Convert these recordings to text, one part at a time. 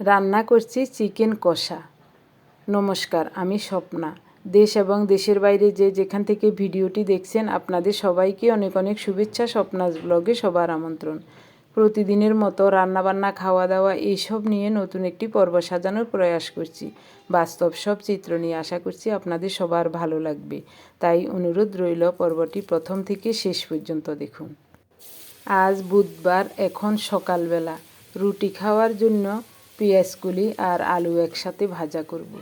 রান্না করছি চিকেন কষা। নমস্কার, আমি স্বপ্না। দেশ এবং দেশের বাইরে যে যেখান থেকে ভিডিওটি দেখছেন, আপনাদের সবাইকে অনেক অনেক শুভেচ্ছা স্বপ্নাস ব্লগে সবার আমন্ত্রণ। প্রতিদিনের মতো রান্নাবান্না খাওয়া দাওয়া এইসব নিয়ে নতুন একটি পর্ব সাজানোর প্রয়াস করছি। বাস্তব সব চিত্র নিয়ে আশা করছি আপনাদের সবার ভালো লাগবে। তাই অনুরোধ রইল পর্বটি প্রথম থেকে শেষ পর্যন্ত দেখুন। আজ বুধবার, এখন সকালবেলা। রুটি খাওয়ার জন্য পেঁয়াজকুলি আর আলু একসাথে ভাজা করব।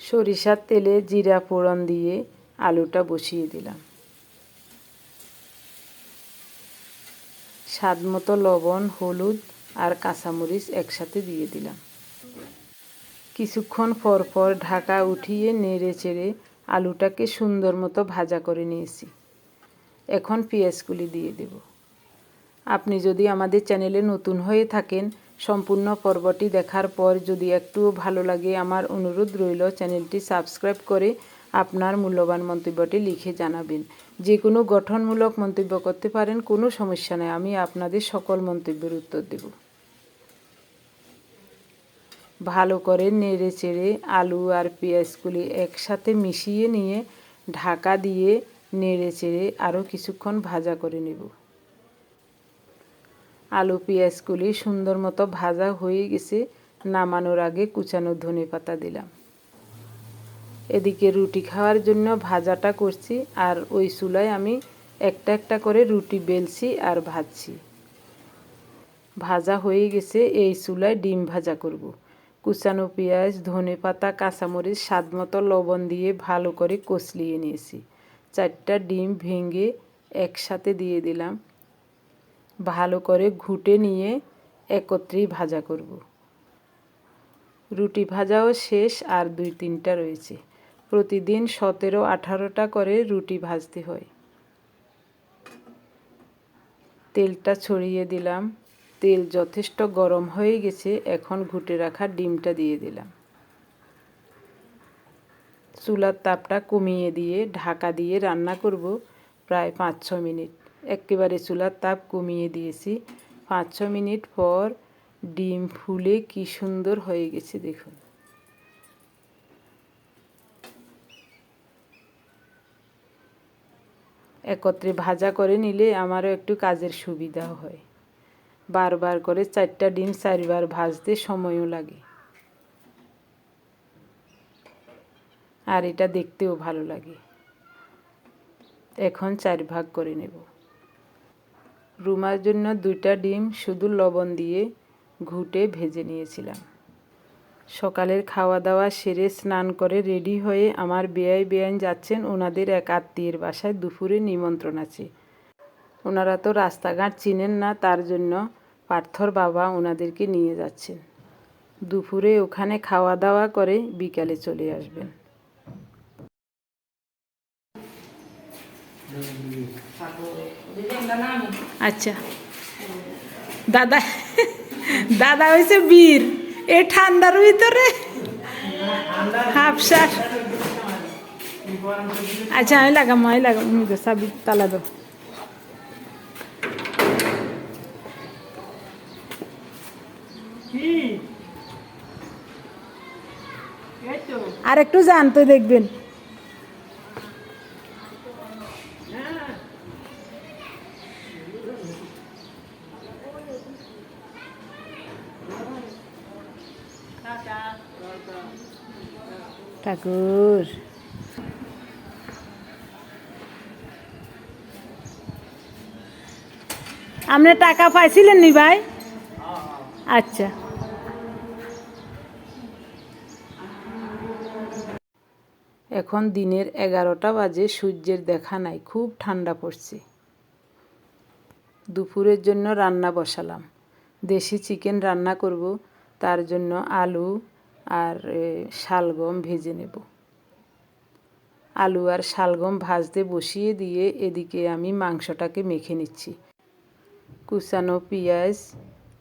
সরিষার তেলে জিরা ফোড়ন দিয়ে আলুটা বসিয়ে দিলাম। স্বাদ মতো লবণ, হলুদ আর কাঁচামরিচ একসাথে দিয়ে দিলাম। কিছুক্ষণ পর পর ঢাকা উঠিয়ে নেড়ে চেড়ে আলুটাকে সুন্দর মতো ভাজা করে নিয়েছি। এখন পেঁয়াজগুলি দিয়ে দেব। আপনি যদি আমাদের চ্যানেলে নতুন হয়ে থাকেন সম্পূর্ণ পর্বটি দেখার পর যদি একটুও ভালো লাগে, আমার অনুরোধ রইল চ্যানেলটি সাবস্ক্রাইব করে আপনার মূল্যবান মন্তব্যটি লিখে জানাবেন। যে কোনো গঠনমূলক মন্তব্য করতে পারেন, কোনো সমস্যা নেই, আমি আপনাদের সকল মন্তব্যের উত্তর দেব। ভালো করে নেড়ে চেড়ে আলু আর পেঁয়াজগুলি একসাথে মিশিয়ে নিয়ে ঢাকা দিয়ে নেড়ে চেড়ে আরও কিছুক্ষণ ভাজা করে নেব। আলু পেঁয়াজগুলি সুন্দর মতো ভাজা হয়ে গেছে। নামানোর আগে কুচানো ধনে পাতা দিলাম। এদিকে রুটি খাওয়ার জন্য ভাজাটা করছি আর ওই চুলায় আমি একটা একটা করে রুটি বেলছি আর ভাজছি। ভাজা হয়ে গেছে, এই চুলায় ডিম ভাজা করব। কুচানো পেঁয়াজ, ধনে পাতা, কাঁচামরিচ, স্বাদ মতো লবণ দিয়ে ভালো করে কষলিয়ে নিয়েছি। চারটা ডিম ভেঙে একসাথে দিয়ে দিলাম। ভালো করে ঘুটে নিয়ে একত্রেই ভাজা করব। রুটি ভাজাও শেষ আর দুই তিনটা রয়েছে। প্রতিদিন সতেরো, আঠারোটা করে রুটি ভাজতে হয়। তেলটা ছড়িয়ে দিলাম। তেল যথেষ্ট গরম হয়ে গেছে, এখন ঘুটে রাখা ডিমটা দিয়ে দিলাম। চুলার তাপটা কমিয়ে দিয়ে ঢাকা দিয়ে রান্না করব প্রায় পাঁচ ছ মিনিট। একেবারে চুলার তাপ কমিয়ে দিয়েছি। পাঁচ, ছ মিনিট পর ডিম ফুলে কি সুন্দর হয়ে গেছে, দেখুন। একত্রে ভাজা করে নিলে আমারও একটু কাজের সুবিধা হয়। বারবার করে চারটা ডিম চারবার ভাজতে সময়ও লাগে। আর এটা দেখতেও ভালো লাগে। এখন চার ভাগ করে নেব। রুমার জন্য দুইটা ডিম শুধু লবণ দিয়ে ঘুটে ভেজে নিয়েছিলাম। সকালের খাওয়া দাওয়া সেরে স্নান করে রেডি হয়ে আমার বেয়াই বেআইন যাচ্ছেন ওনাদের এক আত্মীয়ের বাসায় দুপুরে নিমন্ত্রণ আছে। ওনারা তো রাস্তাঘাট চিনেন না, তার জন্য পার্থর বাবা ওনাদেরকে নিয়ে যাচ্ছেন। দুপুরে ওখানে খাওয়া দাওয়া করে বিকালে চলে আসবেন। আচ্ছা। দাদা দাদা হয়েছে বীর। এ ঠান্ডার ভিতরে। হাফসার আচ্ছা আমি লাগাম আমি লাগাম সাবি তালা দো আর একটু জানতে দেখবেন। ঠাকুর। আপনি টাকা পাইছিলেন নি ভাই? আচ্ছা। এখন দিনের এগারোটা বাজে, সূর্যের দেখা নাই, খুব ঠান্ডা পড়ছে। দুপুরের জন্য রান্না বসালাম। দেশি চিকেন রান্না করব, তার জন্য আলু আর শালগম ভেজে নেব। আলু আর শালগম ভাজতে বসিয়ে দিয়ে এদিকে আমি মাংসটাকে মেখে নিচ্ছি। কুচানো পেঁয়াজ,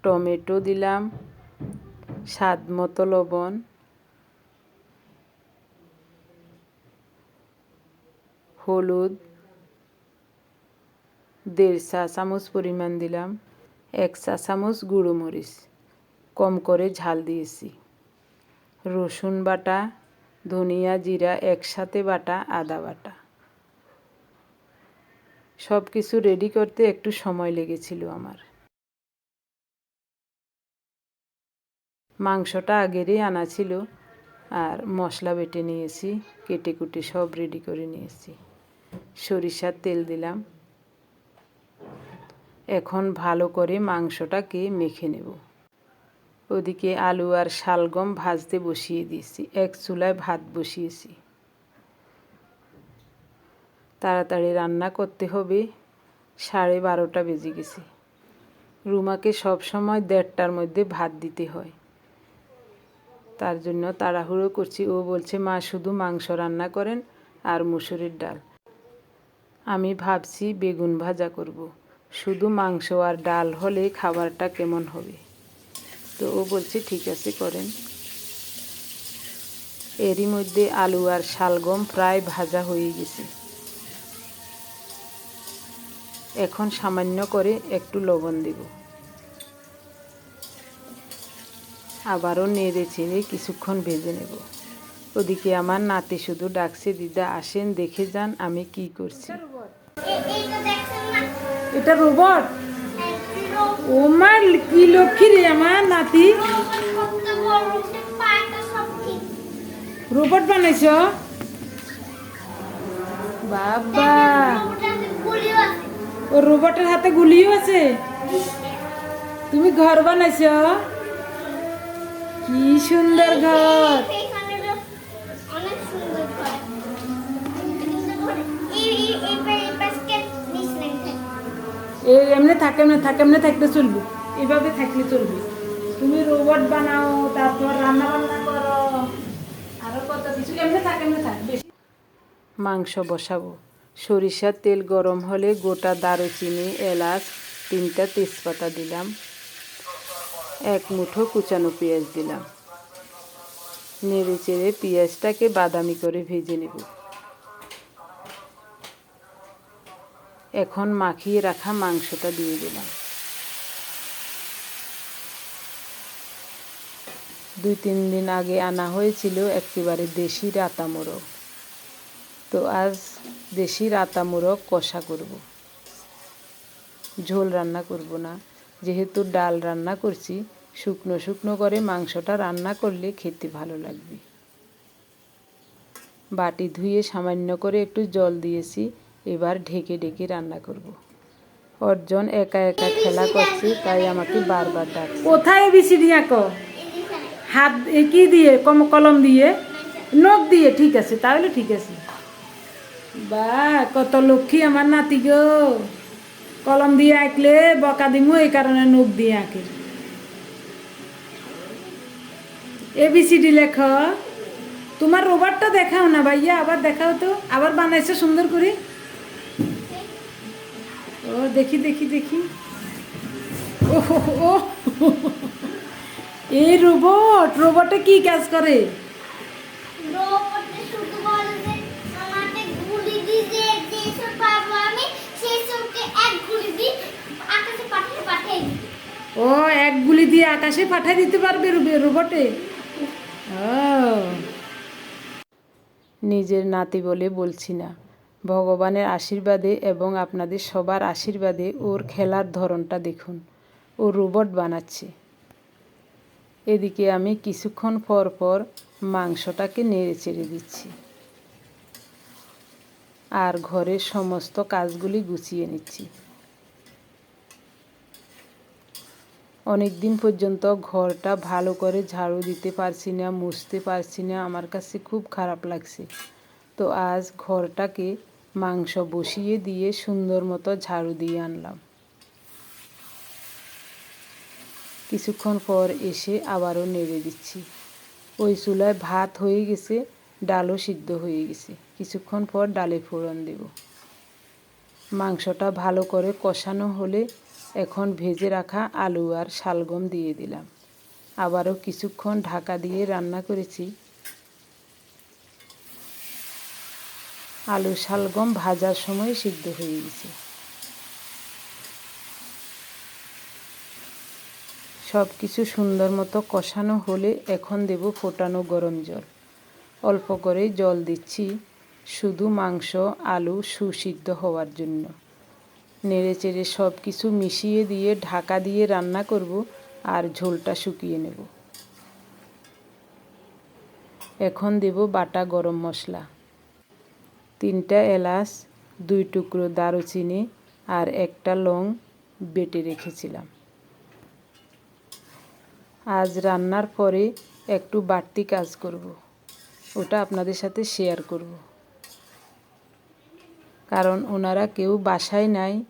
টমেটো দিলাম, স্বাদ মতো লবণ, হলুদ, দেড় চা চামচ পরিমাণ দিলাম, এক চা চামচ গুঁড়ো মরিচ। কম করে ঝাল দিয়েছি। রসুন বাটা, ধনিয়া জিরা, একসাথে বাটা, আদা বাটা। সব কিছু রেডি করতে একটু সময় লেগেছিল আমার। মাংসটা আগেরই আনা ছিল আর মশলা বেটে নিয়েছি কেটে কুটে সব রেডি করে নিয়েছি। সরিষার তেল দিলাম। এখন ভালো করে মাংসটাকে মেখে নেব। ওদিকে আলু আর শালগম ভাজতে বসিয়ে দিয়েছি। এক চুলায় ভাত বসিয়েছি। তাড়াতাড়ি রান্না করতে হবে। সাড়ে বারোটা বেজে গেছে। রুমাকে সব সময় দেড়টার মধ্যে ভাত দিতে হয়। তার জন্য তাড়াহুড়ো করছি। ও বলছে, মা, শুধু মাংস রান্না করেন আর মুসুরির ডাল। আমি ভাবছি, বেগুন ভাজা করব। শুধু মাংস আর ডাল হলে খাবারটা কেমন হবে? তো ও বলছে, ঠিক আছে, করেন। এরই মধ্যে আলু আর শালগম প্রায় ভাজা হয়ে গেছে। এখন সামান্য করে একটু লবণ দেব। আবারও নেড়ে চেড়ে কিছুক্ষণ ভেজে নেব। ওদিকে আমার নাতি শুধু ডাকছে, দিদা, আসেন, দেখে যান আমি কি করছি। এটা রোবট? ও মার কি লক্ষ্মী রে আমার নাতি? রোবট বানাইছ? বাবা। ও রোবটের হাতে গুলিও আছে। তুমি ঘর বানাইছ? কি সুন্দর ঘর। এই এমনি থাকে এমনি থাকে, এমনি থাকলে চলবে। এভাবে থাকলে চলবে। তুমি রোবট বানাও, তারপর রান্না বান্না করো, আরও কত কিছু, এমনি থাকে, এমনি থাক, বেশি। মাংস বসাবো। সরিষার তেল গরম হলে গোটা দারুচিনি, এলাচ, তিনটা তেজপাতা দিলাম। এক মুঠো কুচানো পেঁয়াজ দিলাম। নেড়ে চেড়ে পেঁয়াজটাকে বাদামি করে ভেজে নেব। এখন মাখিয়ে রাখা মাংসটা দিয়ে দিলাম। দুই তিন দিন আগে আনা হয়েছিল একেবারে দেশি রাতা মোরগ। তো আজ দেশি রাতা মোরগ কষা করব। ঝোল রান্না করব না, যেহেতু ডাল রান্না করছি, শুকনো শুকনো করে মাংসটা রান্না করলে খেতে ভালো লাগবে। বাটি ধুয়ে সামান্য করে একটু জল দিয়েছি এবার ঢেকে ঢেকে রান্না করব। অর্জন একা একা খেলা করছে, তাই আমাকে বারবার ডাকছে। কোথায় বিসিডি আঁকো? হাত কি দিয়ে? কম কলম দিয়ে? নখ দিয়ে? ঠিক আছে, তাহলে ঠিক আছে। বা, কত লক্ষ্মী আমার নাতি গো। কলম দিয়ে আঁকলে বকা দিমু, এই কারণে নখ দিয়ে আঁকে। এবিসিডি লেখ। তোমার রোবটটা দেখাও না ভাইয়া, আবার দেখাও তো। আবার বানাইছে সুন্দর করে। ও দেখি দেখি দেখি। ও ও এই রোবট রোবটে কি কাজ করে? ও এক গুলি দিয়ে আকাশে পাঠিয়ে দিতে পারবে রোবে- রোবটে? ও। নিজের নাতি বলে বলছি না। ভগবানের আশীর্বাদে এবং আপনাদের সবার আশীর্বাদে ওর খেলার ধরনটা দেখুন। ও রোবট বানাচ্ছে। এদিকে আমি কিছুক্ষণ পর পর মাংসটাকে নেড়ে চেড়ে দিচ্ছি। আর ঘরের সমস্ত কাজগুলি গুছিয়ে নিচ্ছি। অনেক দিন পর্যন্ত ঘরটা ভালো করে ঝাড়ু দিতে পারছি না, মুছতে পারছি না, আমার কাছে খুব খারাপ লাগছে। তো আজ ঘরটাকে মাংস বসিয়ে দিয়ে সুন্দর মতো ঝাড়ু দিয়ে আনলাম। কিছুক্ষণ পর এসে আবারও নেড়ে দিচ্ছি। ওই চুলায় ভাত হয়ে গেছে, ডালও সিদ্ধ হয়ে গেছে। কিছুক্ষণ পর ডালে ফোড়ন দেব। মাংসটা ভালো করে কষানো হলে এখন ভেজে রাখা আলু আর শালগম দিয়ে দিলাম। আবারও কিছুক্ষণ ঢাকা দিয়ে রান্না করেছি। আলু শালগম ভাজার সময় সিদ্ধ হয়ে গেছে। সব কিছু সুন্দর মতো কষানো হলে এখন দেব ফোটানো গরম জল। অল্প করেই জল দিচ্ছি, শুধু মাংস, আলু সুসিদ্ধ হওয়ার জন্য। নেড়ে চেড়ে সব কিছু মিশিয়ে দিয়ে ঢাকা দিয়ে রান্না করব আর ঝোলটা শুকিয়ে নেব। এখন দেব বাটা গরম মশলা। তিনটা এলাচ, দুই টুকরো দারুচিনি আর একটা লং বেটে রেখেছিলাম। আজ রান্নার পরে একটু বাড়তি কাজ করব। ওটা আপনাদের সাথে শেয়ার করব। কারণ ওনারা কেউ বাসায় নাই,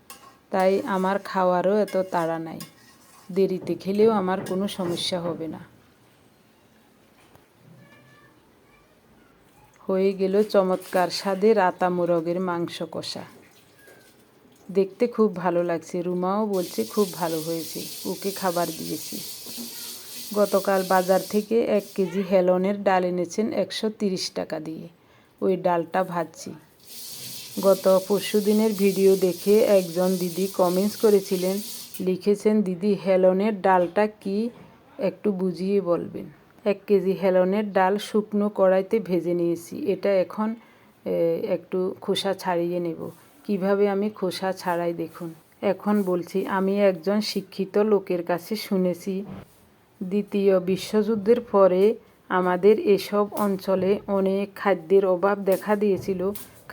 তাই আমার খাওয়ারও এত তাড়া নাই। দেরিতে খেলেও আমার কোনো সমস্যা হবে না। হয়ে গেল চমৎকার স্বাদে রাতা মোরগের মাংস কষা। দেখতে খুব ভালো লাগছে। রুমাও বলছে খুব ভালো হয়েছে। ওকে খাবার দিয়েছি। গতকাল বাজার থেকে এক কেজি হেলনের ডাল এনেছেন একশো তিরিশ টাকা দিয়ে। ওই ডালটা ভাজছি। গত পরশু দিনের ভিডিও দেখে একজন দিদি কমেন্টস করেছিলেন, লিখেছেন, দিদি, হেলনের ডালটা কি একটু বুঝিয়ে বলবেন। এক কেজি হেলনের ডাল শুকনো কড়াইতে ভেজে নিয়েছি। এটা এখন একটু খোসা ছাড়িয়ে নেব। কীভাবে আমি খোসা ছাড়াই দেখুন। এখন বলছি, আমি একজন শিক্ষিত লোকের কাছে শুনেছি, দ্বিতীয় বিশ্বযুদ্ধের পরে আমাদের এসব অঞ্চলে অনেক খাদ্যের অভাব দেখা দিয়েছিল।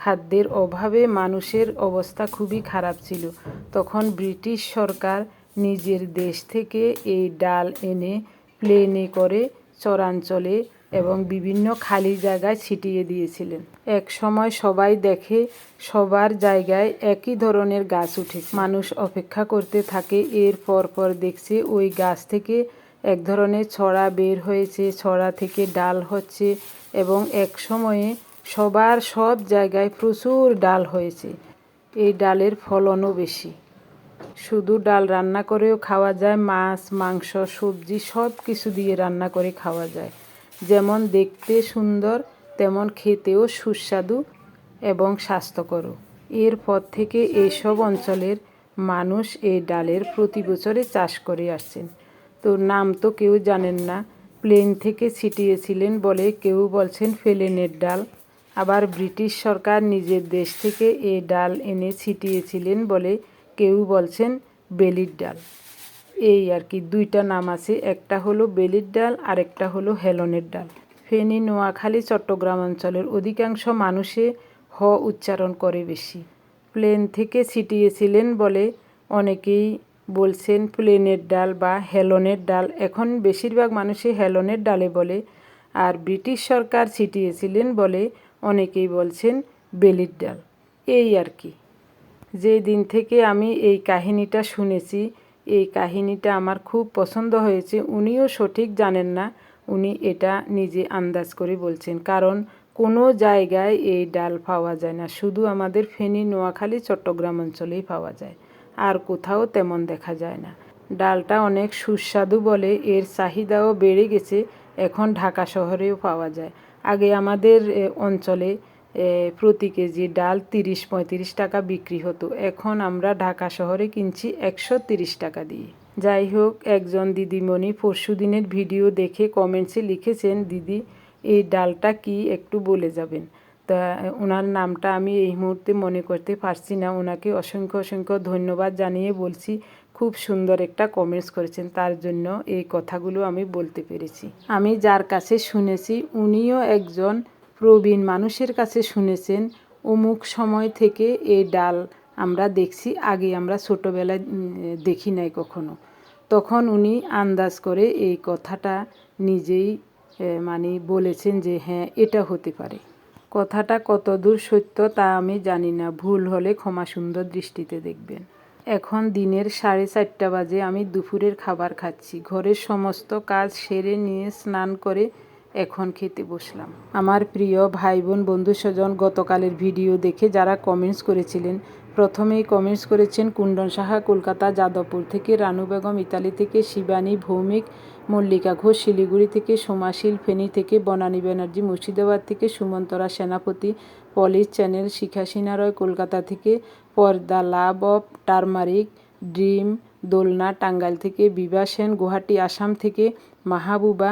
খাদ্যের অভাবে মানুষের অবস্থা খুবই খারাপ ছিল। তখন ব্রিটিশ সরকার নিজের দেশ থেকে এই ডাল এনে প্লেনে করে চরাঞ্চলে এবং বিভিন্ন খালি জায়গায় ছিটিয়ে দিয়েছিলেন। এক সময় সবাই দেখে সবার জায়গায় একই ধরনের গাছ উঠেছে মানুষ অপেক্ষা করতে থাকে, এর পর পর দেখছে ওই গাছ থেকে এক ধরনের ছড়া বের হয়েছে, ছড়া থেকে ডাল হচ্ছে এবং এক সময়ে সবার সব জায়গায় প্রচুর ডাল হয়েছে। এই ডালের ফলনও বেশি। শুধু ডাল রান্না করেও খাওয়া যায়, মাছ, মাংস, সবজি সব কিছু দিয়ে রান্না করে খাওয়া যায়। যেমন দেখতে সুন্দর, তেমন খেতেও সুস্বাদু এবং স্বাস্থ্যকরও। এরপর থেকে এইসব অঞ্চলের মানুষ এই ডালের প্রতি বছরে চাষ করে আসছেন। তো নাম তো কেউ জানেন না, প্লেন থেকে ছিটিয়েছিলেন বলে কেউ বলছেন ফেলেনের ডাল। আবার ব্রিটিশ সরকার নিজের দেশ থেকে এই ডাল এনে ছিটিয়েছিলেন বলে কেউ বলছেন বেলির ডাল। এই আর কি, দুইটা নাম আছে, একটা হলো বেলির ডাল আর একটা হলো হেলনের ডাল। ফেনী, নোয়াখালী, চট্টগ্রাম অঞ্চলের অধিকাংশ মানুষে হ উচ্চারণ করে বেশি। প্লেন থেকে ছিটিয়েছিলেন বলে অনেকেই বলছেন প্লেনের ডাল বা হেলনের ডাল। এখন বেশিরভাগ মানুষই হেলনের ডালে বলে আর ব্রিটিশ সরকার ছিটিয়েছিলেন বলে অনেকেই বলছেন বেলির ডাল। এই আর কি। যে দিন থেকে আমি এই কাহিনীটা শুনেছি, এই কাহিনীটা আমার খুব পছন্দ হয়েছে, উনিও সঠিক জানেন না, উনি এটা নিজে আন্দাজ করে বলছেন। কারণ কোনো জায়গায় এই ডাল পাওয়া যায় না, শুধু আমাদের ফেনী, নোয়াখালী, চট্টগ্রাম অঞ্চলেই পাওয়া যায়, আর কোথাও তেমন দেখা যায় না। ডালটা অনেক সুস্বাদু বলে, এর চাহিদাও বেড়ে গেছে, এখন ঢাকা শহরেও পাওয়া যায়। আগে আমাদের অঞ্চলে প্রতি কেজি ডাল তিরিশ পঁয়ত্রিশ টাকা বিক্রি হতো। এখন আমরা ঢাকা শহরে কিনছি একশো তিরিশ টাকা দিয়ে। যাই হোক, একজন দিদিমণি পরশু দিনের ভিডিও দেখে কমেন্টসে লিখেছেন, দিদি, এই ডালটা কি একটু বলে যাবেন? তা ওনার নামটা আমি এই মুহূর্তে মনে করতে পারছি না। ওনাকে অসংখ্য অসংখ্য ধন্যবাদ জানিয়ে বলছি, খুব সুন্দর একটা কমেন্টস করেছেন। তার জন্য এই কথাগুলো আমি বলতে পেরেছি। আমি যার কাছে শুনেছি, উনিও একজন প্রবীণ মানুষের কাছে শুনেছেন, অমুক সময় থেকে এই ডাল আমরা দেখছি, আগে আমরা ছোটোবেলায় দেখি নাই কখনো। তখন উনি আন্দাজ করে এই কথাটা নিজেই মানে বলেছেন যে হ্যাঁ এটা হতে পারে। কথাটা কতদূর সত্য তা আমি জানি না, ভুল হলে ক্ষমা সুন্দর দৃষ্টিতে দেখবেন। এখন দিনের সাড়ে চারটা বাজে, আমি দুপুরের খাবার খাচ্ছি। ঘরের সমস্ত কাজ সেরে নিয়ে স্নান করে এখন খেতে বসলাম। আমার প্রিয় ভাই বোন বন্ধু স্বজন গতকালের ভিডিও দেখে যারা কমেন্টস করেছিলেন, প্রথমেই কমেন্টস করেছেন কুণ্ডন সাহা, কলকাতা, যাদবপুর থেকে রানু বেগম, ইতালি থেকে শিবানী, ভৌমিক, মল্লিকা ঘোষ, শিলিগুড়ি থেকে সোমাশিল ফেনী থেকে বনানী ব্যানার্জি, মুর্শিদাবাদ থেকে সুমন্তরা সেনাপতি, পলিশ চ্যানেল, শিখা সিনহা রয় কলকাতা থেকে পর্দা লাভ অফ টারমারিক, ড্রিম, দোলনা, টাঙ্গাইল থেকে বিভা সেন, গুয়াহাটি, আসাম থেকে মাহবুবা